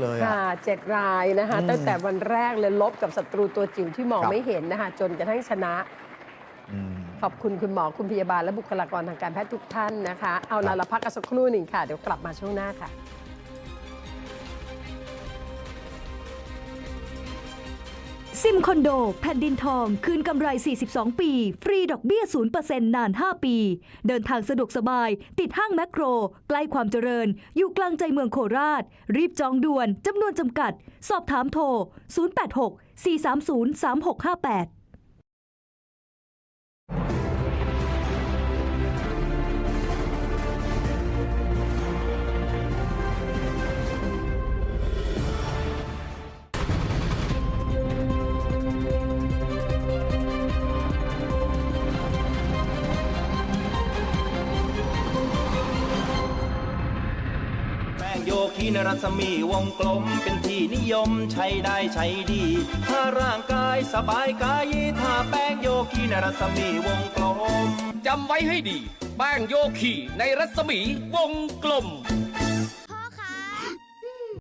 เลยอะ ค่ะเจ็ดรายนะคะ อืมตั้งแต่วันแรกเลยลบกับศัตรูตัวจิ๋วที่มองครับ ไม่เห็นนะคะ จนกระทั่งชนะ อืม ขอบคุณคุณหมอคุณพยาบาลและบุคลากรทางการแพทย์ทุกท่านนะคะ เอาครัละบ เราพักกันสักครู่หนึ่งค่ะ เดี๋ยวกลับมาช่วงหน้าค่ะ ซิมคอนโด แผ่นดินทอง คืนกำไร 42 ปี ฟรีดอกเบี้ย 0%นาน 5 ปี เดินทางสะดวกสบาย ติดห้างแมคโคร ใกล้ความเจริญ อยู่กลางใจเมืองโคราช รีบจองด่วน จำนวนจำกัด สอบถามโทร 086 430 3658 ป้งโยคีนรัศมีวงกลมเป็นที่นิยมใช้ได้ใช้ดี ถ้าร่างกายสบายกายถ้าแป้งโยคีนรัศมีวงกลมจำไว้ให้ดี แป้งโยคีในรัศมีวงกลม